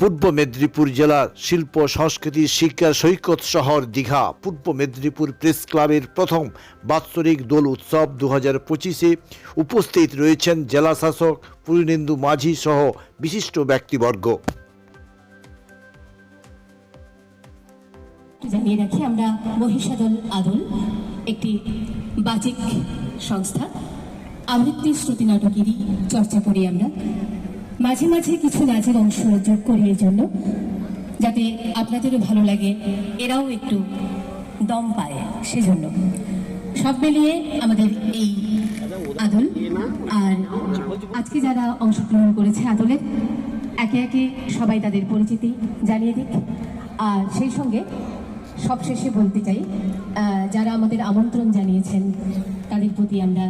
পূর্ব মেদিনীপুর জেলার শিল্প, সংস্কৃতি শিক্ষা সৈকত শহর দীঘা। পূর্ব মেদিনীপুর প্রেস ক্লাবের প্রথম বাৎসরিক দোল উৎসব দু হাজার পঁচিশে উপস্থিত রয়েছেন জেলা শাসক পূর্ণেন্দু মাঝি সহ বিশিষ্ট ব্যক্তিবর্গ। জানিয়ে রাখি, আমরা মহিষাদল আদল, একটি বাচিক সংস্থা। আবৃত্তি শ্রুতি নাটকেরই চর্চা করি আমরা। মাঝে মাঝে কিছু নাচের অংশ যোগ করি এর জন্য, যাতে আপনাদেরও ভালো লাগে, এরাও একটু দম পায় সেজন্য। সব মিলিয়ে আমাদের এই আদল আর আজকে যারা অংশগ্রহণ করেছে আদলের, একে একে সবাই তাদের পরিচিতি জানিয়ে দিক। আর সেই সঙ্গে সবশেষে বলতে চাই যারা আমাদের আমন্ত্রণ জানিয়েছেন, তাদের প্রতি আমরা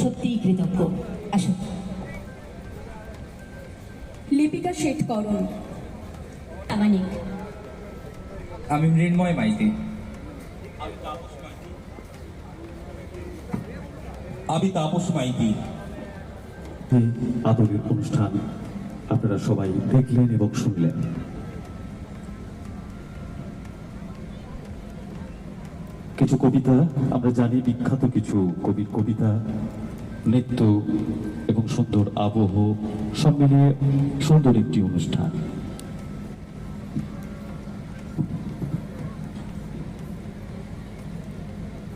সত্যিই কৃতজ্ঞ। আসুন। লিপিকা শেঠ করণ প্রামাণিক আমি মৃন্ময় মাইতি। আমি তাপস মাইতি। আদরের অনুষ্ঠান আপনারা সবাই দেখলেন এবং শুনলেন। কিছু কবিতা আমরা জানি বিখ্যাত কিছু কবির কবিতা নৃত্য এবং সুন্দর আবহ, সব মিলিয়ে সুন্দর একটি অনুষ্ঠান।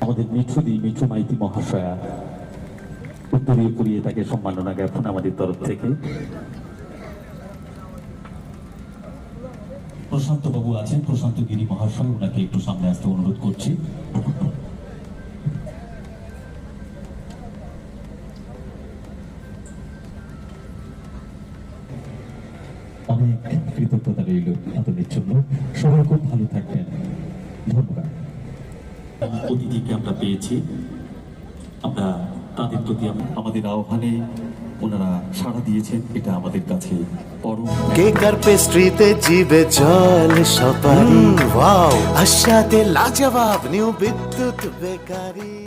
আমাদের মিঠুদি মিঠু মাইতি মহাশয়া। উত্তরীয় পুরিয়ে তাকে সম্মাননা জ্ঞাপন আমাদের তরফ থেকে। প্রশান্ত বাবু আছেন প্রশান্ত গিরি মহাশয়, ওনাকে একটু সামনে আসতে অনুরোধ করছি। অনেক কৃতজ্ঞতা রইল আপনাদের জন্য। সবাই খুব ভালো থাকবেন। ধন্যবাদ। অতিথিকে আমরা পেয়েছি। আমরা তাদের প্রতি আমাদের আহ্বানে ওনারা সাড়া দিয়েছেন। এটা আমাদের কাছে কেকার পেস্ট্রিতে জিবে জল সপারি? ওয়াও। আশাতে লাজবাব new Bidyut bakery.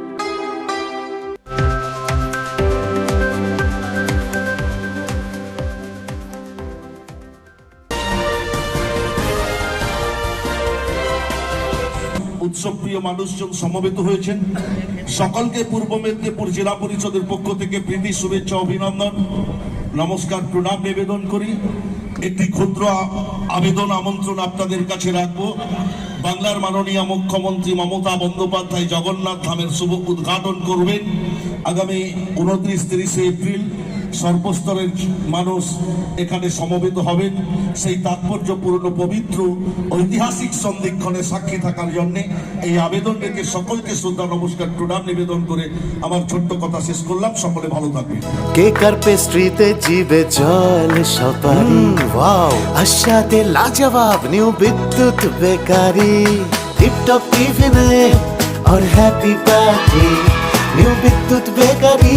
উৎসবপ্রিয় মানুষজন সমবেত হয়েছেন। সকলকে পূর্ব মেদিনীপুর জেলা পরিষদের পক্ষ থেকে প্রীতি, শুভেচ্ছা, অভিনন্দন। নমস্কার, প্রণাম, নিবেদন করি। একটি ক্ষুদ্র আবেদন, আমন্ত্রণ আপনাদের কাছে রাখব। বাংলার মাননীয় মুখ্যমন্ত্রী মমতা বন্দ্যোপাধ্যায় জগন্নাথ ধামের শুভ উদ্ঘাটন করবেন আগামী উনত্রিশ তিরিশে এপ্রিল। সর্বস্তরের মানুষ এখানে সমবেত হবেন সেই তাৎপর্যপূর্ণ পবিত্র ঐতিহাসিক সন্ধিক্ষণে সাক্ষী থাকার জন্য এই আবেদন রেখে সকলকে শ্রদ্ধা নমস্কার প্রণাম নিবেদন করে আমার ছোট্ট কথা শেষ করলাম সকলে ভালো থাকবে কেকার পেস্ট্রিতে জিবে জল সপারি ওয়াও আশাতে লাজবাব নিউ বিদ্যুৎ বেকারি টিপটপ টিফিনে और happy party new Bidyut bakery